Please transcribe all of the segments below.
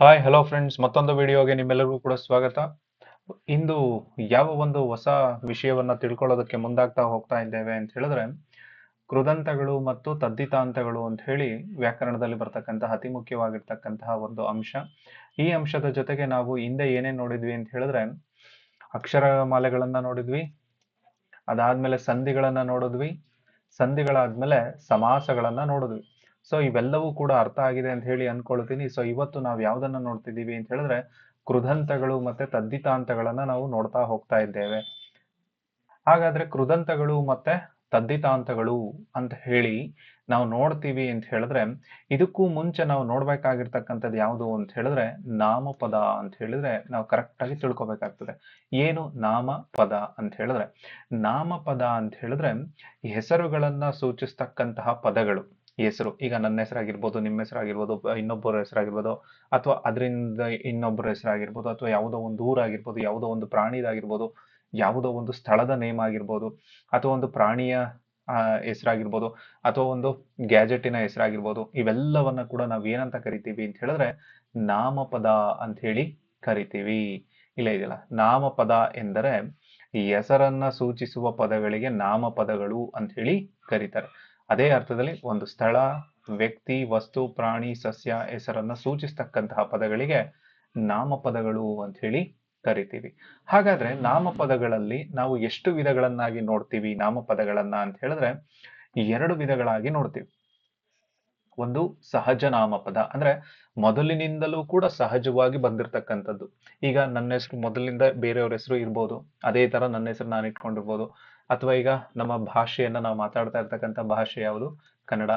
Hi hello friends ಮತ್ತೊಂದು ವಿಡಿಯೋಗೆ ನಿಮ್ಮೆಲ್ಲರಿಗೂ ಕೂಡ ಸ್ವಾಗತ. ಇಂದು ಯಾವ ಒಂದು ಹೊಸ ವಿಷಯವನ್ನ ತಿಳ್ಕೊಳ್ಳೋದಕ್ಕೆ ಮುಂದಾಗ್ತಾ ಹೋಗ್ತಾ ಇದ್ದೇವೆ ಅಂತ ಹೇಳಿದ್ರೆ, ಕೃದಂತಗಳು ಮತ್ತು ತದ್ದಿತಾಂತಗಳು ಅಂತ ಹೇಳಿ ವ್ಯಾಕರಣದಲ್ಲಿ ಬರ್ತಕ್ಕಂತಹ ಅತಿ ಮುಖ್ಯವಾಗಿರ್ತಕ್ಕಂತಹ ಒಂದು ಅಂಶ. ಈ ಅಂಶದ ಜೊತೆಗೆ ನಾವು ಹಿಂದೆ ಏನೇ ನೋಡಿದ್ವಿ ಅಂತ ಹೇಳಿದ್ರೆ, ಅಕ್ಷರ ಮಾಲೆಗಳನ್ನ ನೋಡಿದ್ವಿ, ಅದಾದ್ಮೇಲೆ ಸಂಧಿಗಳನ್ನ ನೋಡಿದ್ವಿ, ಸಂಧಿಗಳಾದ್ಮೇಲೆ ಸಮಾಸಗಳನ್ನ ನೋಡಿದ್ವಿ. ಸೊ ಇವೆಲ್ಲವೂ ಕೂಡ ಅರ್ಥ ಆಗಿದೆ ಅಂತ ಹೇಳಿ ಅನ್ಕೊಳ್ತೀನಿ. ಸೊ ಇವತ್ತು ನಾವು ಯಾವ್ದನ್ನ ನೋಡ್ತಿದ್ದೀವಿ ಅಂತ ಹೇಳಿದ್ರೆ, ಕೃದಂತಗಳು ಮತ್ತೆ ತದ್ದಿತಾಂತಗಳನ್ನ ನಾವು ನೋಡ್ತಾ ಹೋಗ್ತಾ ಇದ್ದೇವೆ. ಹಾಗಾದ್ರೆ ಕೃದಂತಗಳು ಮತ್ತೆ ತದ್ದಿತಾಂತಗಳು ಅಂತ ಹೇಳಿ ನಾವು ನೋಡ್ತೀವಿ ಅಂತ ಹೇಳಿದ್ರೆ, ಇದಕ್ಕೂ ಮುಂಚೆ ನಾವು ನೋಡ್ಬೇಕಾಗಿರ್ತಕ್ಕಂಥದ್ದು ಯಾವುದು ಅಂತ ಹೇಳಿದ್ರೆ, ನಾಮಪದ ಅಂತ ಹೇಳಿದ್ರೆ ನಾವು ಕರೆಕ್ಟ್ ಆಗಿ ತಿಳ್ಕೊಬೇಕಾಗ್ತದೆ. ಏನು ನಾಮಪದ ಅಂತ ಹೇಳಿದ್ರೆ, ನಾಮಪದ ಅಂತ ಹೇಳಿದ್ರೆ ಹೆಸರುಗಳನ್ನ ಸೂಚಿಸ್ತಕ್ಕಂತಹ ಪದಗಳು. ಹೆಸರು, ಈಗ ನನ್ನ ಹೆಸರಾಗಿರ್ಬೋದು, ನಿಮ್ಮ ಹೆಸರಾಗಿರ್ಬೋದು ಇನ್ನೊಬ್ಬರ ಹೆಸರಾಗಿರ್ಬೋದು, ಅಥವಾ ಅದರಿಂದ ಇನ್ನೊಬ್ಬರ ಹೆಸರಾಗಿರ್ಬೋದು, ಅಥವಾ ಯಾವುದೋ ಒಂದು ಊರಾಗಿರ್ಬೋದು, ಯಾವುದೋ ಒಂದು ಪ್ರಾಣಿದಾಗಿರ್ಬೋದು, ಯಾವುದೋ ಒಂದು ಸ್ಥಳದ ನೇಮ್ ಆಗಿರ್ಬೋದು, ಅಥವಾ ಒಂದು ಪ್ರಾಣಿಯ ಹೆಸರಾಗಿರ್ಬೋದು, ಅಥವಾ ಒಂದು ಗ್ಯಾಜೆಟಿನ ಹೆಸರಾಗಿರ್ಬೋದು, ಇವೆಲ್ಲವನ್ನ ಕೂಡ ನಾವು ಏನಂತ ಕರಿತೀವಿ ಅಂತ ಹೇಳಿದ್ರೆ, ನಾಮಪದ ಅಂತ ಹೇಳಿ ಕರಿತೀವಿ. ಇಲ್ಲ ಇದೆಯಲ್ಲ ನಾಮಪದ ಎಂದರೆ ಹೆಸರನ್ನ ಸೂಚಿಸುವ ಪದಗಳಿಗೆ ನಾಮಪದಗಳು ಅಂತ ಹೇಳಿ ಕರೀತಾರೆ. ಅದೇ ಅರ್ಥದಲ್ಲಿ ಒಂದು ಸ್ಥಳ, ವ್ಯಕ್ತಿ, ವಸ್ತು, ಪ್ರಾಣಿ, ಸಸ್ಯ ಹೆಸರನ್ನ ಸೂಚಿಸ್ತಕ್ಕಂತಹ ಪದಗಳಿಗೆ ನಾಮಪದಗಳು ಅಂತ ಹೇಳಿ ಕರಿತೀವಿ. ಹಾಗಾದ್ರೆ ನಾಮಪದಗಳಲ್ಲಿ ನಾವು ಎಷ್ಟು ವಿಧಗಳನ್ನಾಗಿ ನೋಡ್ತೀವಿ ನಾಮಪದಗಳನ್ನ ಅಂತ ಹೇಳಿದ್ರೆ ಎರಡು ವಿಧಗಳಾಗಿ ನೋಡ್ತೀವಿ. ಒಂದು ಸಹಜ ನಾಮಪದ, ಅಂದ್ರೆ ಮೊದಲಿನಿಂದಲೂ ಕೂಡ ಸಹಜವಾಗಿ ಬಂದಿರತಕ್ಕಂಥದ್ದು. ಈಗ ನನ್ನ ಹೆಸರು ಮೊದಲಿನಿಂದ ಬೇರೆಯವ್ರ ಹೆಸರು ಇರ್ಬೋದು, ಅದೇ ತರ ನನ್ನ ಹೆಸರು ನಾನು ಇಟ್ಕೊಂಡಿರ್ಬೋದು ಅಥವಾ ಈಗ ನಮ್ಮ ಭಾಷೆಯನ್ನ ನಾವು ಮಾತಾಡ್ತಾ ಇರ್ತಕ್ಕಂಥ ಭಾಷೆ ಯಾವುದು? ಕನ್ನಡ.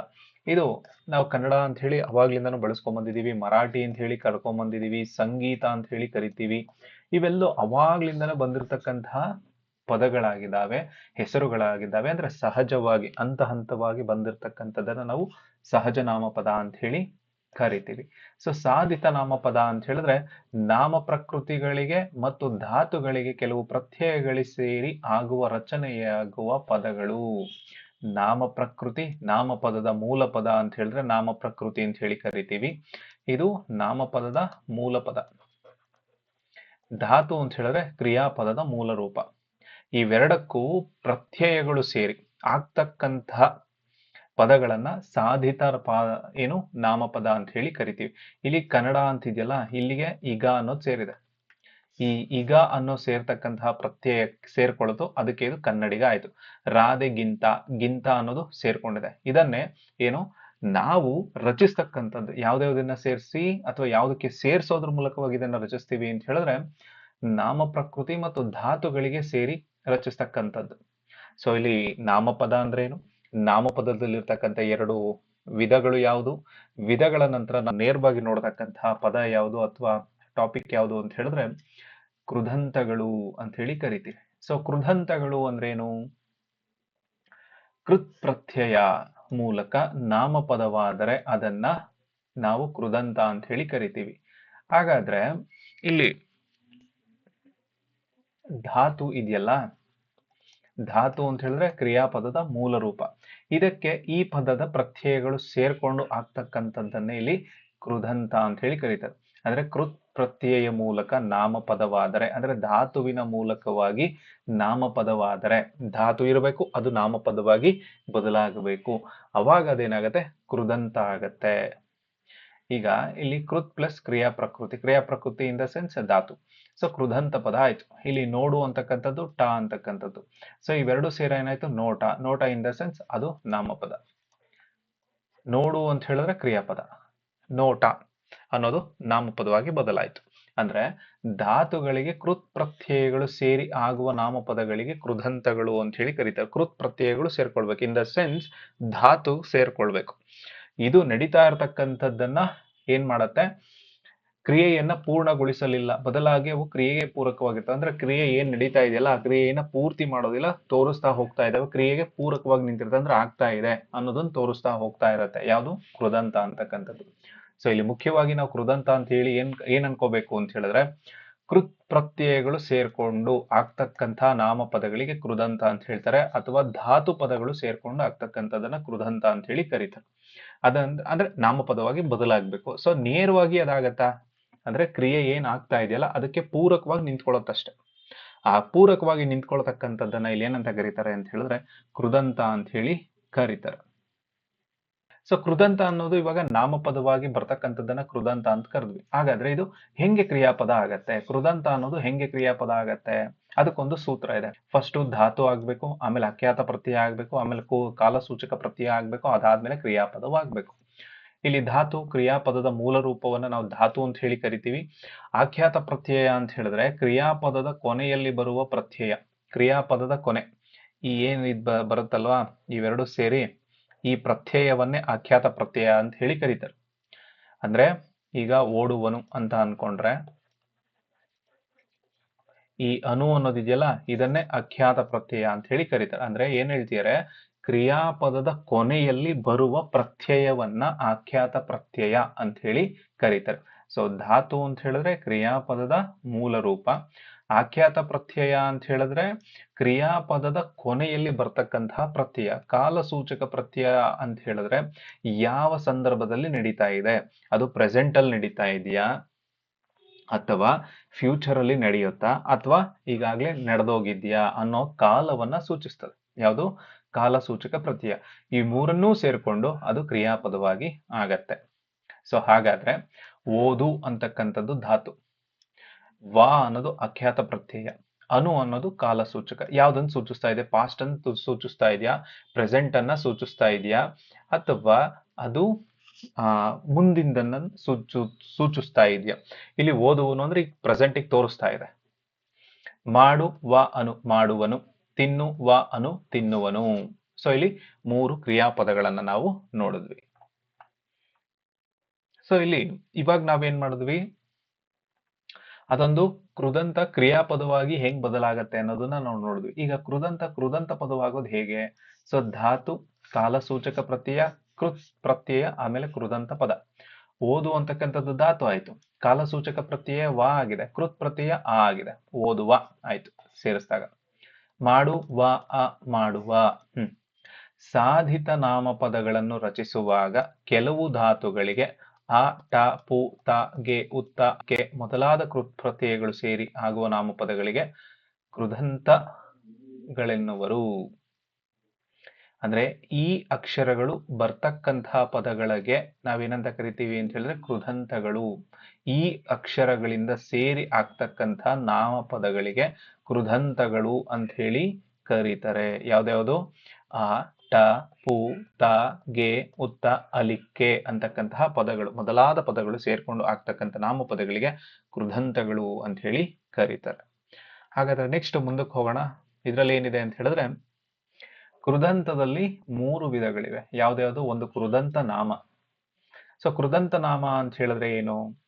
ಇದು ನಾವು ಕನ್ನಡ ಅಂತ ಹೇಳಿ ಅವಾಗ್ಲಿಂದನೂ ಬಳಸ್ಕೊಂಬಂದಿದ್ದೀವಿ ಮರಾಠಿ ಅಂತ ಹೇಳಿ ಕರ್ಕೊಂಡ್ ಬಂದಿದೀವಿ ಸಂಗೀತ ಅಂತ ಹೇಳಿ ಕರಿತೀವಿ. ಇವೆಲ್ಲೂ ಅವಾಗ್ಲಿಂದನೂ ಬಂದಿರತಕ್ಕಂತಹ ಪದಗಳಾಗಿದ್ದಾವೆ, ಹೆಸರುಗಳಾಗಿದ್ದಾವೆ. ಅಂದ್ರೆ ಸಹಜವಾಗಿ, ಹಂತ ಹಂತವಾಗಿ ಬಂದಿರತಕ್ಕಂಥದ್ದನ್ನ ನಾವು ಸಹಜನಾಮ ಪದ ಅಂತ ಹೇಳಿ ಕರಿತೀವಿ. ಸೊ ಸಾಧಿತ ನಾಮಪದ ಅಂತ ಹೇಳಿದ್ರೆ ನಾಮ ಪ್ರಕೃತಿಗಳಿಗೆ ಮತ್ತು ಧಾತುಗಳಿಗೆ ಕೆಲವು ಪ್ರತ್ಯಯಗಳು ಸೇರಿ ಆಗುವ ರಚನೆಯಾಗುವ ಪದಗಳು. ನಾಮ ಪ್ರಕೃತಿ ನಾಮಪದದ ಮೂಲ ಪದ ಅಂತ ಹೇಳಿದ್ರೆ ನಾಮ ಪ್ರಕೃತಿ ಅಂತ ಹೇಳಿ ಕರಿತೀವಿ. ಇದು ನಾಮಪದದ ಮೂಲ ಪದ ಧಾತು ಅಂತ ಹೇಳಿದ್ರೆ ಕ್ರಿಯಾಪದದ ಮೂಲ ರೂಪ ಇವೆರಡಕ್ಕೂ ಪ್ರತ್ಯಯಗಳು ಸೇರಿ ಆಗ್ತಕ್ಕಂತಹ ಪದಗಳನ್ನ ಸಾಧಿತ ಪ, ಏನು ನಾಮಪದ ಅಂತ ಹೇಳಿ ಕರಿತೀವಿ. ಇಲ್ಲಿ ಕನ್ನಡ ಅಂತಿದೆಯಲ್ಲ, ಇಲ್ಲಿಗೆ ಈಗ ಅನ್ನೋದು ಸೇರಿದೆ. ಈ ಈಗ ಅನ್ನೋ ಸೇರ್ತಕ್ಕಂತಹ ಪ್ರತ್ಯಯ ಸೇರ್ಕೊಳ್ಳೋದು, ಅದಕ್ಕೆ ಇದು ಕನ್ನಡಿಗ ಆಯ್ತು. ರಾಧೆ ಗಿಂತ ಗಿಂತ ಅನ್ನೋದು ಸೇರ್ಕೊಂಡಿದೆ. ಇದನ್ನೇ ಏನು, ನಾವು ರಚಿಸ್ತಕ್ಕಂಥದ್ದು ಯಾವ್ದ್ಯಾವ್ದನ್ನ ಸೇರಿಸಿ ಅಥವಾ ಯಾವುದಕ್ಕೆ ಸೇರಿಸೋದ್ರ ಮೂಲಕವಾಗಿ ಇದನ್ನ ರಚಿಸ್ತೀವಿ ಅಂತ ಹೇಳಿದ್ರೆ, ನಾಮ ಪ್ರಕೃತಿ ಮತ್ತು ಧಾತುಗಳಿಗೆ ಸೇರಿ ರಚಿಸ್ತಕ್ಕಂಥದ್ದು. ಸೊ ಇಲ್ಲಿ ನಾಮಪದ ಅಂದ್ರೆ ಏನು ನಾಮಪದದಲ್ಲಿರ್ತಕ್ಕಂಥ ಎರಡು ವಿಧಗಳು ಯಾವುದು? ವಿಧಗಳ ನಂತರ ನೇರವಾಗಿ ನೋಡ್ತಕ್ಕಂತಹ ಪದ ಯಾವುದು ಅಥವಾ ಟಾಪಿಕ್ ಯಾವುದು ಅಂತ ಹೇಳಿದ್ರೆ ಕೃದಂತಗಳು ಅಂತ ಹೇಳಿ ಕರಿತೀವಿ. ಸೊ ಕೃದಂತಗಳು ಅಂದ್ರೇನು? ಕೃತ್ ಪ್ರತ್ಯಯ ಮೂಲಕ ನಾಮಪದವಾದರೆ ಅದನ್ನ ನಾವು ಕೃದಂತ ಅಂತ ಹೇಳಿ ಕರಿತೀವಿ. ಹಾಗಾದ್ರೆ ಇಲ್ಲಿ ಧಾತು ಇದೆಯಲ್ಲ? ಧಾತು ಅಂತ ಹೇಳಿದ್ರೆ ಕ್ರಿಯಾಪದದ ಮೂಲ ರೂಪ. ಇದಕ್ಕೆ ಈ ಪದದ ಪ್ರತ್ಯಯಗಳು ಸೇರ್ಕೊಂಡು ಆಗ್ತಕ್ಕಂಥದ್ದನ್ನೇ ಇಲ್ಲಿ ಕೃದಂತ ಅಂತ ಹೇಳಿ ಕರೀತಾರೆ. ಅಂದ್ರೆ ಕೃತ್ ಪ್ರತ್ಯಯ ಮೂಲಕ ನಾಮಪದವಾದರೆ, ಅಂದ್ರೆ ಧಾತುವಿನ ಮೂಲಕವಾಗಿ ನಾಮಪದವಾದರೆ, ಧಾತು ಇರಬೇಕು, ಅದು ನಾಮಪದವಾಗಿ ಬದಲಾಗಬೇಕು. ಅವಾಗ ಅದೇನಾಗತ್ತೆ? ಕೃದಂತ ಆಗತ್ತೆ. ಈಗ ಇಲ್ಲಿ ಕೃತ್ ಪ್ಲಸ್ ಕ್ರಿಯಾ ಪ್ರಕೃತಿ. ಕ್ರಿಯಾ ಪ್ರಕೃತಿ ಇನ್ ದ ಸೆನ್ಸ್ ಧಾತು. ಸೊ ಕೃದಂತ ಪದ ಆಯ್ತು. ಇಲ್ಲಿ ನೋಡು ಅಂತಕ್ಕಂಥದ್ದು, ಟ ಅಂತಕ್ಕಂಥದ್ದು. ಸೊ ಇವೆರಡು ಸೇರ ಏನಾಯ್ತು? ನೋಟ. ನೋಟ ಇನ್ ದ ಸೆನ್ಸ್ ಅದು ನಾಮಪದ. ನೋಡು ಅಂತ ಹೇಳಿದ್ರೆ ಕ್ರಿಯಾಪದ. ನೋಟ ಅನ್ನೋದು ನಾಮಪದವಾಗಿ ಬದಲಾಯಿತು. ಅಂದ್ರೆ ಧಾತುಗಳಿಗೆ ಕೃತ್ ಪ್ರತ್ಯಯಗಳು ಸೇರಿ ಆಗುವ ನಾಮಪದಗಳಿಗೆ ಕೃದಂತಗಳು ಅಂತ ಹೇಳಿ ಕರೀತಾರೆ. ಕೃತ್ ಪ್ರತ್ಯಯಗಳು ಸೇರ್ಕೊಳ್ಬೇಕು. ಇನ್ ದ ಸೆನ್ಸ್ ಧಾತು ಸೇರ್ಕೊಳ್ಬೇಕು. ಇದು ನಡೀತಾ ಇರತಕ್ಕಂಥದ್ದನ್ನ ಏನ್ ಮಾಡತ್ತೆ? ಕ್ರಿಯೆಯನ್ನ ಪೂರ್ಣಗೊಳಿಸಲಿಲ್ಲ. ಬದಲಾಗಿ ಅವು ಕ್ರಿಯೆಗೆ ಪೂರಕವಾಗಿರ್ತವೆ. ಅಂದ್ರೆ ಕ್ರಿಯೆ ಏನ್ ನಡೀತಾ ಇದೆಯಲ್ಲ, ಆ ಕ್ರಿಯೆಯನ್ನ ಪೂರ್ತಿ ಮಾಡೋದಿಲ್ಲ, ತೋರಿಸ್ತಾ ಹೋಗ್ತಾ ಇದಾವೆ. ಕ್ರಿಯೆಗೆ ಪೂರಕವಾಗಿ ನಿಂತಿರುತ್ತೆ ಅಂದ್ರೆ ಆಗ್ತಾ ಇದೆ ಅನ್ನೋದನ್ನ ತೋರಿಸ್ತಾ ಹೋಗ್ತಾ ಇರತ್ತೆ. ಯಾವುದು? ಕೃದಂತ ಅಂತಕ್ಕಂಥದ್ದು. ಸೊ ಇಲ್ಲಿ ಮುಖ್ಯವಾಗಿ ನಾವು ಕೃದಂತ ಅಂತ ಹೇಳಿ ಏನ್ ಏನ್ ಅನ್ಕೋಬೇಕು ಅಂತ ಹೇಳಿದ್ರೆ ಕೃತ್ ಪ್ರತ್ಯಯಗಳು ಸೇರ್ಕೊಂಡು ಆಗ್ತಕ್ಕಂಥ ನಾಮಪದಗಳಿಗೆ ಕೃದಂತ ಅಂತ ಹೇಳ್ತಾರೆ, ಅಥವಾ ಧಾತು ಪದಗಳು ಸೇರ್ಕೊಂಡು ಆಗ್ತಕ್ಕಂಥದನ್ನ ಕೃದಂತ ಅಂತ ಹೇಳಿ ಕರೀತಾರೆ. ಅದಂದ್ ಅಂದ್ರೆ ನಾಮಪದವಾಗಿ ಬದಲಾಗ್ಬೇಕು. ಸೊ ನೇರವಾಗಿ ಅದಾಗತ್ತಾ? ಅಂದ್ರೆ ಕ್ರಿಯೆ ಏನ್ ಆಗ್ತಾ ಇದೆಯಲ್ಲ, ಅದಕ್ಕೆ ಪೂರಕವಾಗಿ ನಿಂತ್ಕೊಳ್ಳುತ್ತಷ್ಟೇ ಆ ಪೂರಕವಾಗಿ ನಿಂತ್ಕೊಳ್ತಕ್ಕಂಥದ್ದನ್ನ ಇಲ್ಲಿ ಏನಂತ ಕರೀತಾರೆ ಅಂತ ಹೇಳಿದ್ರೆ ಕೃದಂತ ಅಂತ ಹೇಳಿ ಕರೀತಾರೆ. ಸೊ ಕೃದಂತ ಅನ್ನೋದು ಇವಾಗ ನಾಮಪದವಾಗಿ ಬರ್ತಕ್ಕಂಥದ್ದನ್ನ ಕೃದಂತ ಅಂತ ಕರೆದ್ವಿ. ಹಾಗಾದ್ರೆ ಇದು ಹೆಂಗೆ ಕ್ರಿಯಾಪದ ಆಗತ್ತೆ? ಕೃದಂತ ಅನ್ನೋದು ಹೆಂಗೆ ಕ್ರಿಯಾಪದ ಆಗತ್ತೆ? ಅದಕ್ಕೊಂದು ಸೂತ್ರ ಇದೆ. ಫಸ್ಟ್ ಧಾತು ಆಗ್ಬೇಕು, ಆಮೇಲೆ ಅಖ್ಯಾತ ಪ್ರತ್ಯಯ ಆಗ್ಬೇಕು, ಆಮೇಲೆ ಕಾಲಸೂಚಕ ಪ್ರತ್ಯಯ ಆಗ್ಬೇಕು, ಅದಾದ್ಮೇಲೆ ಕ್ರಿಯಾಪದವಾಗ್ಬೇಕು ಇಲ್ಲಿ ಧಾತು, ಕ್ರಿಯಾಪದದ ಮೂಲ ರೂಪವನ್ನ ನಾವು ಧಾತು ಅಂತ ಹೇಳಿ ಕರಿತೀವಿ. ಆಖ್ಯಾತ ಪ್ರತ್ಯಯ ಅಂತ ಹೇಳಿದ್ರೆ ಕ್ರಿಯಾಪದದ ಕೊನೆಯಲ್ಲಿ ಬರುವ ಪ್ರತ್ಯಯ, ಕ್ರಿಯಾಪದದ ಕೊನೆ. ಈ ಏನ್ ಇದ್ ಬರುತ್ತಲ್ವಾ? ಇವೆರಡು ಸೇರಿ ಈ ಪ್ರತ್ಯಯವನ್ನೇ ಆಖ್ಯಾತ ಪ್ರತ್ಯಯ ಅಂತ ಹೇಳಿ ಕರೀತಾರೆ. ಅಂದ್ರೆ ಈಗ ಓಡುವನು ಅಂತ ಅನ್ಕೊಂಡ್ರೆ ಈ ಅನು ಅನ್ನೋದಿದೆಯಲ್ಲ, ಇದನ್ನೇ ಅಖ್ಯಾತ ಪ್ರತ್ಯಯ ಅಂತ ಹೇಳಿ ಕರೀತಾರೆ. ಅಂದ್ರೆ ಏನ್ ಹೇಳ್ತಿದ್ದಾರೆ ಕ್ರಿಯಾಪದದ ಕೊನೆಯಲ್ಲಿ ಬರುವ ಪ್ರತ್ಯಯವನ್ನ ಆಖ್ಯಾತ ಪ್ರತ್ಯಯ ಅಂತ ಹೇಳಿ ಕರೀತಾರೆ. ಸೊ ಧಾತು ಅಂತ ಹೇಳಿದ್ರೆ ಕ್ರಿಯಾಪದದ ಮೂಲ ರೂಪ. ಆಖ್ಯಾತ ಪ್ರತ್ಯಯ ಅಂತ ಹೇಳಿದ್ರೆ ಕ್ರಿಯಾಪದದ ಕೊನೆಯಲ್ಲಿ ಬರ್ತಕ್ಕಂತಹ ಪ್ರತ್ಯಯ, ಕಾಲಸೂಚಕ ಪ್ರತ್ಯಯ ಅಂತ ಹೇಳಿದ್ರೆ ಯಾವ ಸಂದರ್ಭದಲ್ಲಿ ನಡೀತಾ ಇದೆ? ಅದು ಪ್ರೆಸೆಂಟ್ ಅಲ್ಲಿ ನಡೀತಾ ಇದೆಯಾ? ಅಥವಾ ಫ್ಯೂಚರ್ ಅಲ್ಲಿ ನಡೆಯುತ್ತಾ? ಅಥವಾ ಈಗಾಗಲೇ ನಡೆದೋಗಿದ್ಯಾ ಅನ್ನೋ ಕಾಲವನ್ನ ಸೂಚಿಸ್ತದೆ. ಯಾವುದು? ಕಾಲಸೂಚಕ ಪ್ರತ್ಯಯ. ಈ ಮೂರನ್ನೂ ಸೇರ್ಕೊಂಡು ಅದು ಕ್ರಿಯಾಪದವಾಗಿ ಆಗತ್ತೆ. ಸೊ ಹಾಗಾದ್ರೆ ಓದು ಅಂತಕ್ಕಂಥದ್ದು ಧಾತು. ವಾ ಅನ್ನೋದು ಅಖ್ಯಾತ ಪ್ರತ್ಯಯ. ಅನು ಅನ್ನೋದು ಕಾಲಸೂಚಕ. ಯಾವ್ದನ್ನು ಸೂಚಿಸ್ತಾ ಇದೆ? ಪಾಸ್ಟ್ ಅನ್ನು ಸೂಚಿಸ್ತಾ ಇದೆಯಾ? ಪ್ರೆಸೆಂಟ್ ಅನ್ನ ಸೂಚಿಸ್ತಾ ಇದೆಯಾ? ಅಥವಾ ಅದು, ಆ, ಮುಂದಿಂದನ್ನ ಸೂಚು, ಸೂಚಿಸ್ತಾ ಇದೆಯಾ? ಇಲ್ಲಿ ಓದುವನು ಅಂದ್ರೆ ಈಗ ಪ್ರೆಸೆಂಟ್ ತೋರಿಸ್ತಾ ಇದೆ. ಮಾಡು, ವ, ಅನು, ಮಾಡುವನು. ತಿನ್ನು, ವ, ಅನು, ತಿನ್ನುವನು. ಸೊ ಇಲ್ಲಿ ಮೂರು ಕ್ರಿಯಾಪದಗಳನ್ನ ನಾವು ನೋಡಿದ್ವಿ. ಸೊ ಇಲ್ಲಿ ಇವಾಗ ನಾವೇನ್ ಮಾಡಿದ್ವಿ? ಅದೊಂದು ಕೃದಂತ ಕ್ರಿಯಾಪದವಾಗಿ ಹೆಂಗ್ ಬದಲಾಗತ್ತೆ ಅನ್ನೋದನ್ನ ನಾವು ನೋಡಿದ್ವಿ. ಈಗ ಕೃದಂತ ಕೃದಂತ ಪದವಾಗೋದು ಹೇಗೆ? ಸೊ, ಧಾತು, ಕಾಲಸೂಚಕ ಪ್ರತ್ಯಯ, ಕೃತ್ ಪ್ರತ್ಯಯ, ಆಮೇಲೆ ಕೃದಂತ ಪದ. ಓದು ಅಂತಕ್ಕಂಥದ್ದು ಧಾತು ಆಯ್ತು. ಕಾಲಸೂಚಕ ಪ್ರತ್ಯಯ ವಾ ಆಗಿದೆ. ಕೃತ್ ಪ್ರತ್ಯಯ ಆ ಆಗಿದೆ. ಓದುವ ಆಯ್ತು, ಸೇರಿಸಿದಾಗ. ಮಾಡು, ವ, ಅ, ಮಾಡುವ. ಹ್ಮ್. ಸಾಧಿತ ನಾಮಪದಗಳನ್ನು ರಚಿಸುವಾಗ ಕೆಲವು ಧಾತುಗಳಿಗೆ ಆ, ಟ, ಪು, ತ, ಗೆ ಉತ್ತ ಕೆ ಮೊದಲಾದ ಕೃತ್ ಪ್ರತ್ಯಯಗಳು ಸೇರಿ ಆಗುವ ನಾಮಪದಗಳಿಗೆ ಕೃದಂತಗಳೆನ್ನುವರು. ಅಂದ್ರೆ ಈ ಅಕ್ಷರಗಳು ಬರ್ತಕ್ಕಂತಹ ಪದಗಳಿಗೆ ನಾವೇನಂತ ಕರಿತೀವಿ ಅಂತ ಹೇಳಿದ್ರೆ ಕೃದಂತಗಳು. ಈ ಅಕ್ಷರಗಳಿಂದ ಸೇರಿ ಆಗ್ತಕ್ಕಂತಹ ನಾಮಪದಗಳಿಗೆ ಕೃದಂತಗಳು ಅಂತ ಹೇಳಿ ಕರೀತಾರೆ. ಯಾವ್ದ್ಯಾವುದು? ಆ ಟ, ಪು, ತ, ಗೆ, ಉತ್ತ, ಅಲಿಕ್ಕೆ ಅಂತಕ್ಕಂತಹ ಪದಗಳು. ಮೊದಲಾದ ಪದಗಳು ಸೇರ್ಕೊಂಡು ಆಗ್ತಕ್ಕಂಥ ನಾಮಪದಗಳಿಗೆ ಕೃದಂತಗಳು ಅಂತ ಹೇಳಿ ಕರೀತಾರೆ. ಹಾಗಾದ್ರೆ ನೆಕ್ಸ್ಟ್ ಮುಂದಕ್ಕೆ ಹೋಗೋಣ. ಇದ್ರಲ್ಲಿ ಏನಿದೆ ಅಂತ ಹೇಳಿದ್ರೆ ಕೃದಂತದಲ್ಲಿ ಮೂರು ವಿಧಗಳಿವೆ. ಯಾವ್ದ್ಯಾವುದು? ಒಂದು ಕೃದಂತ ನಾಮ. ಸೊ ಕೃದಂತ ನಾಮ ಅಂತ ಹೇಳಿದ್ರೆ ಏನು?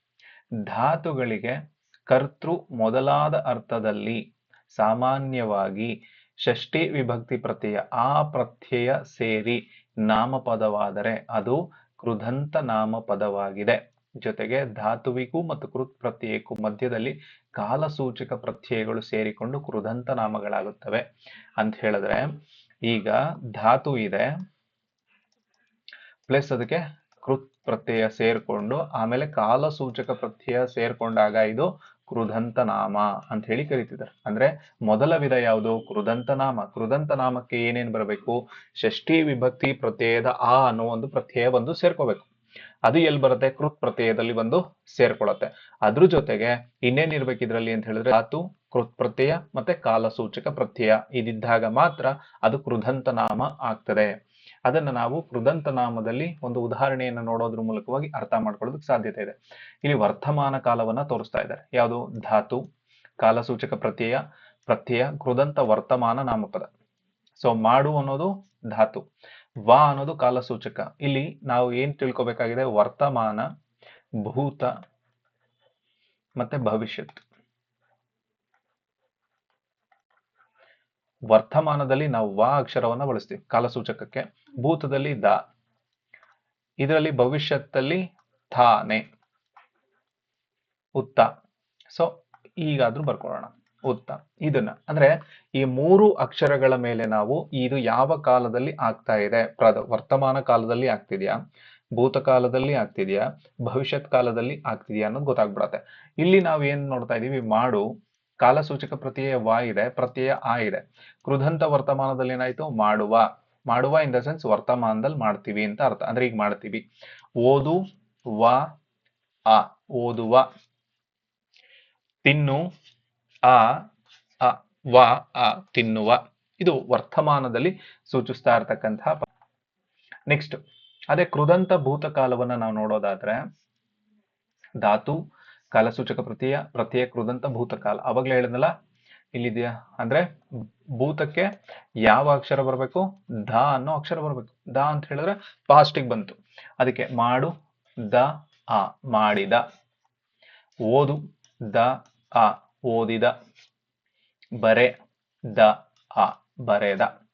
ಧಾತುಗಳಿಗೆ ಕರ್ತೃ ಮೊದಲಾದ ಅರ್ಥದಲ್ಲಿ ಸಾಮಾನ್ಯವಾಗಿ ಷಷ್ಠಿ ವಿಭಕ್ತಿ ಪ್ರತ್ಯಯ, ಆ ಪ್ರತ್ಯಯ ಸೇರಿ ನಾಮಪದವಾದರೆ ಅದು ಕೃದಂತ ನಾಮಪದವಾಗಿದೆ. ಜೊತೆಗೆ ಧಾತುವಿಗೂ ಮತ್ತು ಕೃತ್ ಪ್ರತ್ಯಯಕ್ಕೂ ಮಧ್ಯದಲ್ಲಿ ಕಾಲಸೂಚಕ ಪ್ರತ್ಯಯಗಳು ಸೇರಿಕೊಂಡು ಕೃದಂತ ನಾಮಗಳಾಗುತ್ತವೆ. ಅಂತ ಹೇಳಿದ್ರೆ, ಈಗ ಧಾತು ಇದೆ, ಪ್ಲಸ್ ಅದಕ್ಕೆ ಕೃತ್ ಪ್ರತ್ಯಯ ಸೇರ್ಕೊಂಡು, ಆಮೇಲೆ ಕಾಲಸೂಚಕ ಪ್ರತ್ಯಯ ಸೇರ್ಕೊಂಡಾಗ ಇದು ಕೃದಂತ ನಾಮ ಅಂತ ಹೇಳಿ ಕರಿತಿದ್ದಾರೆ. ಅಂದ್ರೆ ಮೊದಲ ವಿಧ ಯಾವುದು? ಕೃದಂತ ನಾಮ ಕೃದಂತ ನಾಮಕ್ಕೆ ಏನೇನ್ ಬರಬೇಕು? ಷಷ್ಠಿ ವಿಭಕ್ತಿ ಪ್ರತ್ಯಯದ ಆ ಅನ್ನೋ ಒಂದು ಪ್ರತ್ಯಯ ಬಂದು ಸೇರ್ಕೋಬೇಕು. ಅದು ಎಲ್ಲಿ ಬರುತ್ತೆ? ಕೃತ್ ಪ್ರತ್ಯಯದಲ್ಲಿ ಬಂದು ಸೇರ್ಕೊಳತ್ತೆ. ಅದ್ರ ಜೊತೆಗೆ ಇನ್ನೇನ್ ಇರ್ಬೇಕು ಇದ್ರಲ್ಲಿ ಅಂತ ಹೇಳಿದ್ರೆ ಧಾತು, ಕೃತ್ ಪ್ರತ್ಯಯ ಮತ್ತೆ ಕಾಲಸೂಚಕ ಪ್ರತ್ಯಯ. ಇದಿದ್ದಾಗ ಮಾತ್ರ ಅದು ಕೃದಂತ ನಾಮ ಆಗ್ತದೆ. ಅದನ್ನ ನಾವು ಕೃದಂತ ನಾಮದಲ್ಲಿ ಒಂದು ಉದಾಹರಣೆಯನ್ನು ನೋಡೋದ್ರ ಮೂಲಕವಾಗಿ ಅರ್ಥ ಮಾಡ್ಕೊಳ್ಳೋದಕ್ಕೆ ಸಾಧ್ಯತೆ ಇದೆ. ಇಲ್ಲಿ ವರ್ತಮಾನ ಕಾಲವನ್ನ ತೋರಿಸ್ತಾ ಇದ್ದಾರೆ. ಯಾವುದು? ಧಾತು, ಕಾಲಸೂಚಕ ಪ್ರತ್ಯಯ ಪ್ರತ್ಯಯ, ಕೃದಂತ ವರ್ತಮಾನ ನಾಮಪದ. ಸೊ ಮಾಡು ಅನ್ನೋದು ಧಾತು, ವಾ ಅನ್ನೋದು ಕಾಲಸೂಚಕ. ಇಲ್ಲಿ ನಾವು ಏನ್ ತಿಳ್ಕೊಬೇಕಾಗಿದೆ? ವರ್ತಮಾನ, ಭೂತ ಮತ್ತೆ ಭವಿಷ್ಯತ್. ವರ್ತಮಾನದಲ್ಲಿ ನಾವು ವ ಅಕ್ಷರವನ್ನ ಬಳಸ್ತೀವಿ. ಕಾಲಸೂಚಕಕ್ಕೆ. ಭೂತದಲ್ಲಿ ದ. ಇದರಲ್ಲಿ ಭವಿಷ್ಯತ್ತಲ್ಲಿ ಥಾನೆ. ಉತ್ತ. ಸೊ ಈಗಾದ್ರೂ ಬರ್ಕೊಳ್ಳೋಣ. ಉತ್ತ. ಇದನ್ನ. ಅಂದ್ರೆ ಈ ಮೂರು ಅಕ್ಷರಗಳ ಮೇಲೆ ನಾವು ಇದು ಯಾವ ಕಾಲದಲ್ಲಿ ಆಗ್ತಾ ಇದೆ? ಪ್ರದ, ವರ್ತಮಾನ ಕಾಲದಲ್ಲಿ ಆಗ್ತಿದ್ಯಾ? ಭೂತಕಾಲದಲ್ಲಿ ಆಗ್ತಿದ್ಯಾ? ಭವಿಷ್ಯತ್ ಕಾಲದಲ್ಲಿ ಆಗ್ತಿದ್ಯಾ ಅನ್ನೋದು ಗೊತ್ತಾಗ್ಬಿಡತ್ತೆ. ಇಲ್ಲಿ ನಾವು ಏನ್ ನೋಡ್ತಾ ಇದೀವಿ? ಮಾಡು. ಕಾಲಸೂಚಕ ಪ್ರತ್ಯಯ ವ ಇದೆ, ಪ್ರತ್ಯಯ ಆ ಇದೆ. ಕೃದಂತ ವರ್ತಮಾನದಲ್ಲಿ ಏನಾಯ್ತು? ಮಾಡುವ. ಮಾಡುವ ಇನ್ ದ ಸೆನ್ಸ್ ವರ್ತಮಾನದಲ್ಲಿ ಮಾಡ್ತೀವಿ ಅಂತ ಅರ್ಥ. ಅಂದ್ರೆ ಈಗ ಮಾಡ್ತೀವಿ. ಓದು, ವ ಆ ಓದುವ. ತಿನ್ನು ಆ ವ ಆ ತಿನ್ನುವ. ಇದು ವರ್ತಮಾನದಲ್ಲಿ ಸೂಚಿಸ್ತಾ ಇರ್ತಕ್ಕಂತಹ ನೆಕ್ಸ್ಟ್ ಅದೇ ಕೃದಂತ ಭೂತಕಾಲವನ್ನ ನಾವು ನೋಡೋದಾದ್ರೆ, ಧಾತು ಕಾಲಸೂಚಕ ಪ್ರತ್ಯಯ ಪ್ರತ್ಯಯ ಕೃದಂತ ಭೂತಕಾಲ. ಅವಾಗಲೇ ಹೇಳಿದ್ನಲ್ಲ, ಇಲ್ಲಿದೆಯಾ? ಅಂದ್ರೆ ಭೂತಕ್ಕೆ ಯಾವ ಅಕ್ಷರ ಬರಬೇಕು? ದ ಅನ್ನೋ ಅಕ್ಷರ ಬರಬೇಕು. ದ ಅಂತ ಹೇಳಿದ್ರೆ ಪಾಸ್ಟಿಗೆ ಬಂತು. ಅದಕ್ಕೆ ಮಾಡು, ದ, ಆ, ಮಾಡಿದ. ಓದು, ದ, ಆ, ಓದಿದ. ಬರೆ, ದ, ಆ, ಬರೆದ.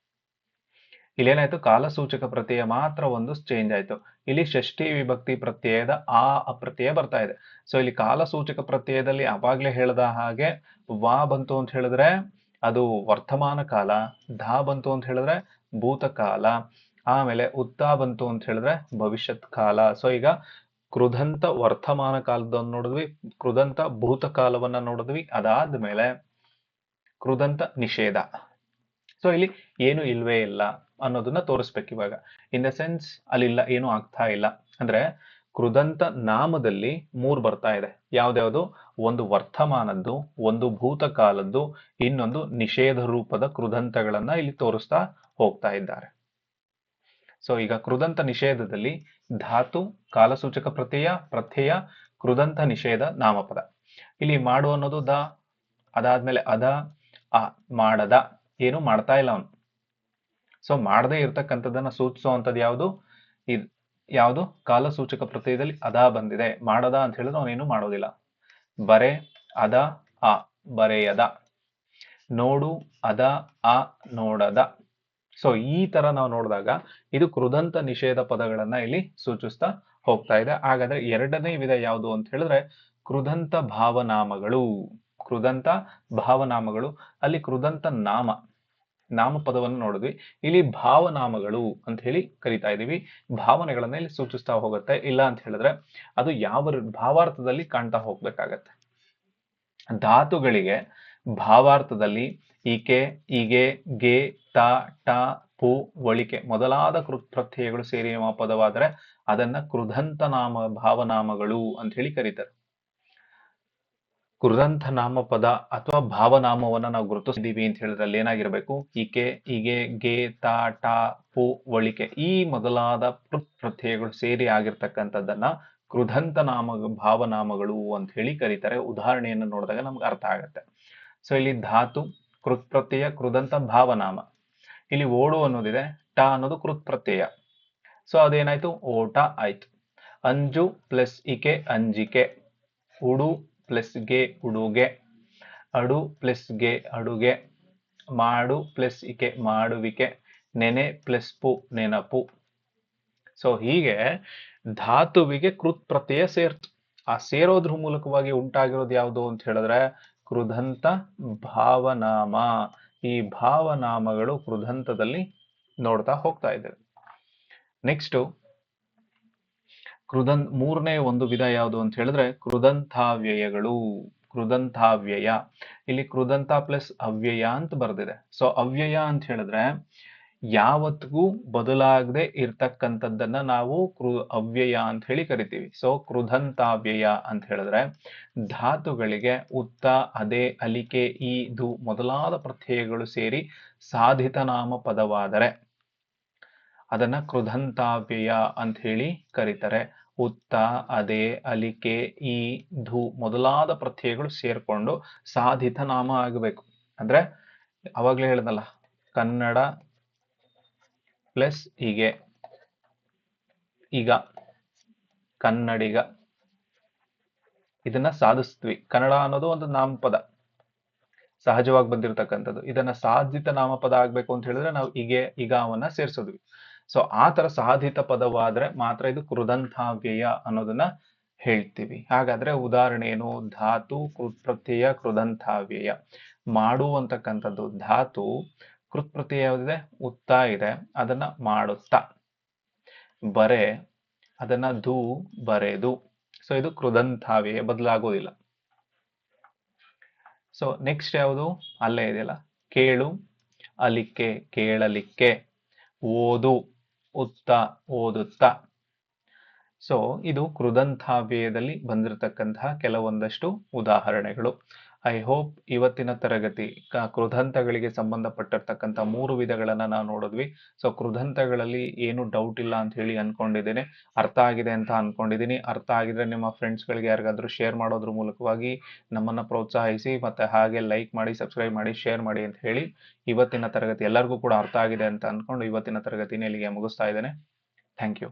ಇಲ್ಲೇನಾಯ್ತು? ಕಾಲಸೂಚಕ ಪ್ರತ್ಯಯ ಮಾತ್ರ ಒಂದು ಚೇಂಜ್ ಆಯ್ತು. ಇಲ್ಲಿ ಷಷ್ಠಿ ವಿಭಕ್ತಿ ಪ್ರತ್ಯಯದ ಆ ಪ್ರತ್ಯಯ ಬರ್ತಾ ಇದೆ. ಸೊ ಇಲ್ಲಿ ಕಾಲಸೂಚಕ ಪ್ರತ್ಯಯದಲ್ಲಿ ಅವಾಗ್ಲೇ ಹೇಳ್ದ ಹಾಗೆ ವಾ ಬಂತು ಅಂತ ಹೇಳಿದ್ರೆ ಅದು ವರ್ತಮಾನ ಕಾಲ, ಧಾ ಬಂತು ಅಂತ ಹೇಳಿದ್ರೆ ಭೂತಕಾಲ ಆಮೇಲೆ ಉತ್ತಾ ಬಂತು ಅಂತ ಹೇಳಿದ್ರೆ ಭವಿಷ್ಯತ್ ಕಾಲ. ಸೊ ಈಗ ಕೃದಂತ ವರ್ತಮಾನ ಕಾಲದನ್ನು ನೋಡಿದ್ವಿ, ಕೃದಂತ ಭೂತಕಾಲವನ್ನ ನೋಡಿದ್ವಿ. ಅದಾದ ಮೇಲೆ ಕೃದಂತ ನಿಷೇಧ. ಸೊ ಇಲ್ಲಿ ಏನು ಇಲ್ವೇ ಇಲ್ಲ. ಅನ್ನೋದನ್ನ ತೋರಿಸ್ಬೇಕು ಇವಾಗ. ಇನ್ ದ ಸೆನ್ಸ್ ಅಲ್ಲಿಲ್ಲ, ಏನು ಆಗ್ತಾ ಇಲ್ಲ. ಅಂದ್ರೆ ಕೃದಂತ ನಾಮದಲ್ಲಿ ಮೂರ್ ಬರ್ತಾ ಇದೆ. ಯಾವ್ದ್ಯಾವ್ದು ಒಂದು ವರ್ತಮಾನದ್ದು, ಒಂದು ಭೂತಕಾಲದ್ದು, ಇನ್ನೊಂದು ನಿಷೇಧ ರೂಪದ ಕೃದಂತಗಳನ್ನ ಇಲ್ಲಿ ತೋರಿಸ್ತಾ ಹೋಗ್ತಾ ಇದ್ದಾರೆ. ಸೊ ಈಗ ಕೃದಂತ ನಿಷೇಧದಲ್ಲಿ ಧಾತು, ಕಾಲಸೂಚಕ ಪ್ರತ್ಯಯ ಪ್ರತ್ಯಯ, ಕೃದಂತ ನಿಷೇಧ, ನಾಮಪದ. ಇಲ್ಲಿ ಮಾಡು ಅನ್ನೋದು ದ, ಅದಾದ್ಮೇಲೆ ಅದ ಆ ಮಾಡದ. ಏನು ಮಾಡ್ತಾ ಇಲ್ಲ ಅವನು. ಸೊ ಮಾಡದೇ ಇರತಕ್ಕಂಥದ್ದನ್ನು ಸೂಚಿಸುವಂಥದ್ದು ಯಾವುದು? ಇದು ಯಾವುದು? ಕಾಲಸೂಚಕ ಪ್ರತ್ಯಯದಲ್ಲಿ ಅದ ಬಂದಿದೆ. ಮಾಡದ ಅಂತ ಹೇಳಿದ್ರೆ ಅವನೇನು ಮಾಡೋದಿಲ್ಲ. ಬರೆ, ಅದ, ಆ, ಬರೆಯದ. ನೋಡು, ಅದ, ಆ, ನೋಡದ. ಸೊ ಈ ತರ ನಾವು ನೋಡಿದಾಗ ಇದು ಕೃದಂತ ನಿಷೇಧ ಪದಗಳನ್ನ ಇಲ್ಲಿ ಸೂಚಿಸ್ತಾ ಹೋಗ್ತಾ ಇದೆ. ಹಾಗಾದ್ರೆ ಎರಡನೇ ವಿಧ ಯಾವುದು ಅಂತ ಹೇಳಿದ್ರೆ ಕೃದಂತ ಭಾವನಾಮಗಳು. ಕೃದಂತ ಭಾವನಾಮಗಳು. ಅಲ್ಲಿ ಕೃದಂತ ನಾಮ. ನಾಮಪದವನ್ನು ನೋಡಿದ್ವಿ. ಇಲ್ಲಿ ಭಾವನಾಮಗಳು ಅಂತ ಹೇಳಿ ಕರಿತಾ ಇದೀವಿ ಭಾವನೆಗಳನ್ನ ಇಲ್ಲಿ ಸೂಚಿಸ್ತಾ ಹೋಗುತ್ತೆ. ಇಲ್ಲ ಅಂತ ಹೇಳಿದ್ರೆ ಅದು ಯಾವ ಭಾವಾರ್ಥದಲ್ಲಿ ಕಾಣ್ತಾ ಹೋಗ್ಬೇಕಾಗತ್ತೆ. ಧಾತುಗಳಿಗೆ ಭಾವಾರ್ಥದಲ್ಲಿ ಈಕೆ, ಈಗೆ, ಗೆ, ತ, ಟ, ಪು, ಒಳಿಕೆ ಮೊದಲಾದ ಕೃ, ಪ್ರತ್ಯಯಗಳು ಸೇರಿ ಪದವಾದರೆ ಅದನ್ನ ಕೃದಂತ ನಾಮ ಭಾವನಾಮಗಳು ಅಂತ ಹೇಳಿ ಕರೀತಾರೆ. ಕೃದಂತ ನಾಮಪದ ಅಥವಾ ಭಾವನಾಮವನ್ನ ನಾವು ಗುರುತಿಸಿದ್ದೀವಿ ಅಂತ ಹೇಳಿದ್ರೆ ಏನಾಗಿರಬೇಕು? ಈಕೆ, ಹೀಗೆ, ಗೆ, ತಾ, ಟ, ಪು, ಒಳಿಕೆ ಈ ಮೊದಲಾದ ಪ್ರತ್ಯಯಗಳು ಸೇರಿ ಆಗಿರ್ತಕ್ಕಂಥದ್ದನ್ನ ಕೃದಂತ ನಾಮ ಭಾವನಾಮಗಳು ಅಂತ ಹೇಳಿ ಕರೀತಾರೆ. ಉದಾಹರಣೆಯನ್ನು ನೋಡಿದಾಗ ನಮ್ಗೆ ಅರ್ಥ ಆಗತ್ತೆ. ಸೊ ಇಲ್ಲಿ ಧಾತು, ಕೃತ್ ಪ್ರತ್ಯಯ ಕೃದಂತ ಭಾವನಾಮ. ಇಲ್ಲಿ ಓಡು ಅನ್ನೋದಿದೆ, ಟ ಅನ್ನೋದು ಕೃತ್ ಪ್ರತ್ಯಯ. ಸೊ ಅದೇನಾಯ್ತು? ಓಟ ಆಯ್ತು. ಅಂಜು ಪ್ಲಸ್ ಇಕೆ ಅಂಜಿಕೆ. ಉಡು ಪ್ಲಸ್ಗೆ ಉಡುಗೆ, ಅಡು ಪ್ಲಸ್ಗೆ ಅಡುಗೆ, ಮಾಡು ಪ್ಲಸ್ ಇಕೆ ಮಾಡುವಿಕೆ, ನೆನೆ ಪ್ಲಸ್ ಪು ನೆನಪು. ಸೊ ಹೀಗೆ ಧಾತುವಿಗೆ ಕೃತ್ ಪ್ರತ್ಯಯ ಸೇರ್ತು. ಆ ಸೇರೋದ್ರ ಮೂಲಕವಾಗಿ ಉಂಟಾಗಿರೋದು ಯಾವುದು ಅಂತ ಹೇಳಿದ್ರೆ ಕೃದಂತ ಭಾವನಾಮ. ಈ ಭಾವನಾಮಗಳು ಕೃದಂತದಲ್ಲಿ ನೋಡ್ತಾ ಹೋಗ್ತಾ ಇದ್ದೇವೆ. ನೆಕ್ಸ್ಟ್ ಕೃದನ್ ಮೂರನೇ ಒಂದು ವಿಧ ಯಾವುದು ಅಂತ ಹೇಳಿದ್ರೆ ಕೃದಂಥಾವ್ಯಯಗಳು. ಕೃದಂಥಾವ್ಯಯ. ಇಲ್ಲಿ ಕೃದಂತ ಪ್ಲಸ್ ಅವ್ಯಯ ಅಂತ ಬರ್ದಿದೆ. ಸೊ ಅವ್ಯಯ ಅಂತ ಹೇಳಿದ್ರೆ ಯಾವತ್ತಿಗೂ ಬದಲಾಗದೆ ಇರ್ತಕ್ಕಂಥದ್ದನ್ನ ನಾವು ಕೃ ಅವ್ಯಯ ಅಂತ ಹೇಳಿ ಕರಿತೀವಿ. ಸೊ ಕೃದಂತಾವ್ಯಯ ಅಂತ ಹೇಳಿದ್ರೆ ಧಾತುಗಳಿಗೆ ಉತ್ತ, ಅದೇ, ಅಲಿಕೆ, ಈ, ದು ಮೊದಲಾದ ಪ್ರತ್ಯಯಗಳು ಸೇರಿ ಸಾಧಿತ ನಾಮ ಪದವಾದರೆ ಅದನ್ನ ಕೃದಂತಾವ್ಯಯ ಅಂತ ಹೇಳಿ ಕರೀತಾರೆ. ಉತ್ತ, ಅದೇ, ಅಲಿಕೆ, ಈ, ಧೂ ಮೊದಲಾದ ಪ್ರತ್ಯಯಗಳು ಸೇರ್ಕೊಂಡು ಸಾಧಿತ ನಾಮ ಆಗಬೇಕು. ಅಂದ್ರೆ ಅವಾಗ್ಲೇ ಹೇಳ್ದಲ್ಲ ಕನ್ನಡ ಪ್ಲಸ್ ಹೀಗೆ. ಈಗ ಕನ್ನಡಿಗ. ಇದನ್ನ ಸಾಧಿಸ್ತೀವಿ. ಕನ್ನಡ ಅನ್ನೋದು ಒಂದು ನಾಮಪದ. ಸಹಜವಾಗಿ ಬಂದಿರತಕ್ಕಂಥದ್ದು. ಇದನ್ನ ಸಾಧಿತ ನಾಮಪದ ಆಗ್ಬೇಕು ಅಂತ ಹೇಳಿದ್ರೆ ನಾವು ಹೀಗೆ, ಈಗ ಅವನ್ನ ಸೇರ್ಸಿದ್ವಿ. ಸೊ ಆ ತರ ಸಾಧಿತ ಪದವಾದ್ರೆ ಮಾತ್ರ ಇದು ಕೃದಂತಾವ್ಯಯ ಅನ್ನೋದನ್ನ ಹೇಳ್ತೀವಿ. ಹಾಗಾದ್ರೆ ಉದಾಹರಣೆ ಏನು? ಧಾತು ಕೃತ್ಪ್ರತ್ಯಯ ಕೃದಂತಾವ್ಯಯ ಮಾಡುವಂತಕ್ಕಂಥದ್ದು ಧಾತು ಕೃತ್ಪ್ರತ್ಯಯ ಯಾವುದಿದೆ? ಉತ್ತ ಇದೆ. ಅದನ್ನ ಮಾಡುತ್ತಾ. ಬರೆ, ಅದನ್ನ ಧೂ ಬರೆದು. ಸೊ ಇದು ಕೃದಂತಾವ್ಯಯ ಬದಲಾಗೋದಿಲ್ಲ. ಸೊ ನೆಕ್ಸ್ಟ್ ಯಾವುದು? ಅಲ್ಲೇ ಇದೆಯಲ್ಲ? ಕೇಳು, ಅಲಿಕೆ, ಕೇಳಲಿಕ್ಕೆ, ಓದು. ಉತ್ತ ಓದುತ್ತಾ. ಸೊ ಇದು ಕೃದಂಥಾವ್ಯಯದಲ್ಲಿ ಬಂದಿರತಕ್ಕಂತಹ ಕೆಲವೊಂದಷ್ಟು ಉದಾಹರಣೆಗಳು. ಐ ಹೋಪ್ ಇವತ್ತಿನ ತರಗತಿ ಕೃದಂತಗಳಿಗೆ ಸಂಬಂಧಪಟ್ಟಿರ್ತಕ್ಕಂಥ ಮೂರು ವಿಧಗಳನ್ನು ನಾವು ನೋಡಿದ್ವಿ. ಸೊ ಕೃದಂತಗಳಲ್ಲಿ ಏನು ಡೌಟ್ ಇಲ್ಲ ಅಂತ ಹೇಳಿ ಅನ್ಕೊಂಡಿದ್ದೇನೆ. ಅರ್ಥ ಆಗಿದೆ ಅಂತ ಅನ್ಕೊಂಡಿದ್ದೀನಿ. ಅರ್ಥ ಆಗಿದ್ರೆ ನಿಮ್ಮ ಫ್ರೆಂಡ್ಸ್ಗಳಿಗೆ ಯಾರಿಗಾದ್ರೂ ಶೇರ್ ಮಾಡೋದ್ರ ಮೂಲಕವಾಗಿ ನಮ್ಮನ್ನು ಪ್ರೋತ್ಸಾಹಿಸಿ ಮತ್ತು ಹಾಗೆ ಲೈಕ್ ಮಾಡಿ ಸಬ್ಸ್ಕ್ರೈಬ್ ಮಾಡಿ ಶೇರ್ ಮಾಡಿ ಅಂತ ಹೇಳಿ ಇವತ್ತಿನ ತರಗತಿ ಎಲ್ಲರಿಗೂ ಕೂಡ ಅರ್ಥ ಆಗಿದೆ ಅಂತ ಅನ್ಕೊಂಡು ಇವತ್ತಿನ ತರಗತಿನ ಇಲ್ಲಿಗೆ ಮುಗಿಸ್ತಾ ಇದ್ದೇನೆ. Thank you